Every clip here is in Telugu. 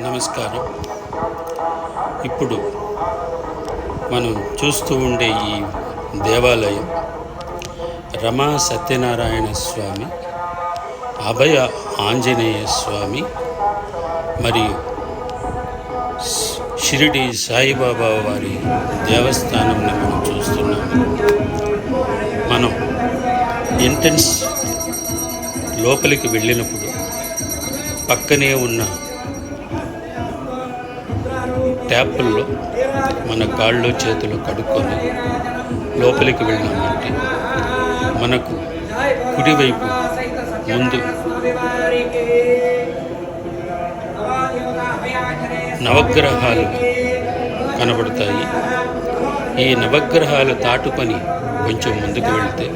నమస్కారం. ఇప్పుడు మనం చూస్తూ ఉండే ఈ దేవాలయం రమా సత్యనారాయణ స్వామి అభయ ఆంజనేయ స్వామి మరియు షిరిడి సాయిబాబా వారి దేవస్థానంని మనం చూస్తున్నాము మనం ఎంట్రన్స్ లోపలికి వెళ్ళినప్పుడు పక్కనే ఉన్న ట్యాపుల్లో మన కాళ్ళు చేతులు కడుక్కొని లోపలికి వెళ్ళామంటే మనకు కుడివైపు ముందు నవగ్రహాలు కనబడతాయి. ఈ నవగ్రహాలు దాటుకొని కొంచెం ముందుకు వెళ్తే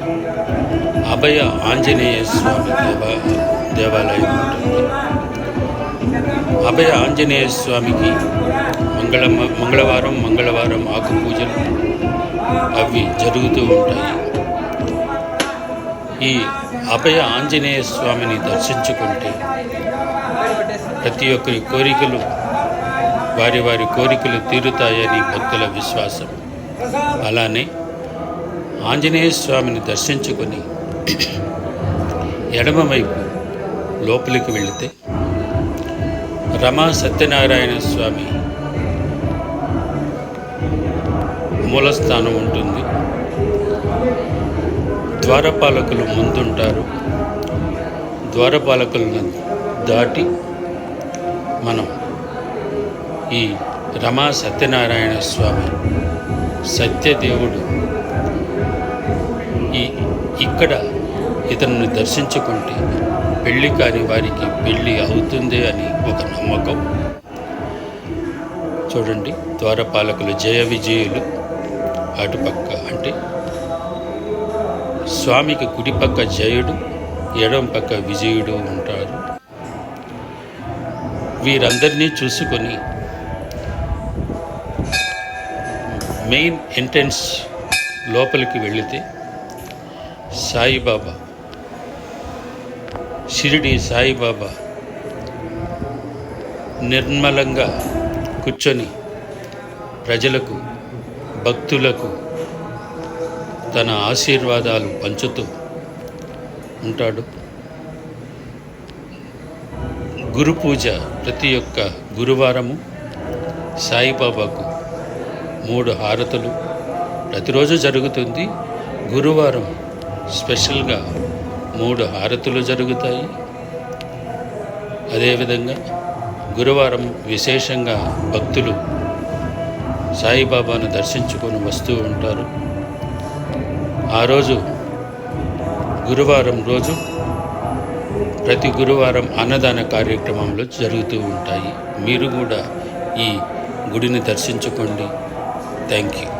అభయ ఆంజనేయ స్వామి దేవా దేవాలయం ఉంటుంది. అభయ ఆంజనేయ స్వామికి మంగళ మంగళవారం మంగళవారం ఆకు పూజలు అవి జరుగుతూ ఉంటాయి. ఈ అభయ ఆంజనేయ స్వామిని దర్శించుకుంటే ప్రతి ఒక్కరి కోరికలు వారి వారి కోరికలు తీరుతాయని భక్తుల విశ్వాసం. అలానే ఆంజనేయ స్వామిని దర్శించుకొని ఎడమవైపు లోపలికి వెళితే రమా సత్యనారాయణ స్వామి మూలస్థానం ఉంటుంది. ద్వారపాలకులు ముందుంటారు. ద్వారపాలకులను దాటి మనం ఈ రమా సత్యనారాయణ స్వామి సత్యదేవుడు ఈ ఇక్కడ ఇతన్ని దర్శించుకుంటే పెళ్ళి కాని వారికి పెళ్ళి అవుతుంది అని ఒక నమ్మకం. చూడండి ద్వారపాలకులు జయ విజయులు. అటుపక్క అంటే స్వామికి కుడిపక్క జయుడు ఎడం పక్క విజయుడు ఉంటారు. వీరందరినీ చూసుకొని మెయిన్ ఎంట్రన్స్ లోపలికి వెళితే సాయిబాబా షిరిడి సాయిబాబా నిర్మలంగా కూర్చొని ప్రజలకు భక్తులకు తన ఆశీర్వాదాలు పంచుతూ ఉంటాడు. గురు పూజ ప్రతి ఒక్క గురువారము సాయిబాబాకు మూడు హారతులు. ప్రతిరోజు జరుగుతుంది. గురువారం స్పెషల్గా మూడు హారతులు జరుగుతాయి. అదేవిధంగా గురువారం విశేషంగా భక్తులు సాయిబాబాను దర్శించుకొని వస్తూ ఉంటారు. ఆ రోజు గురువారం రోజు ప్రతి గురువారం అన్నదాన కార్యక్రమంలో జరుగుతూ ఉంటాయి. మీరు కూడా ఈ గుడిని దర్శించుకోండి. Thank you.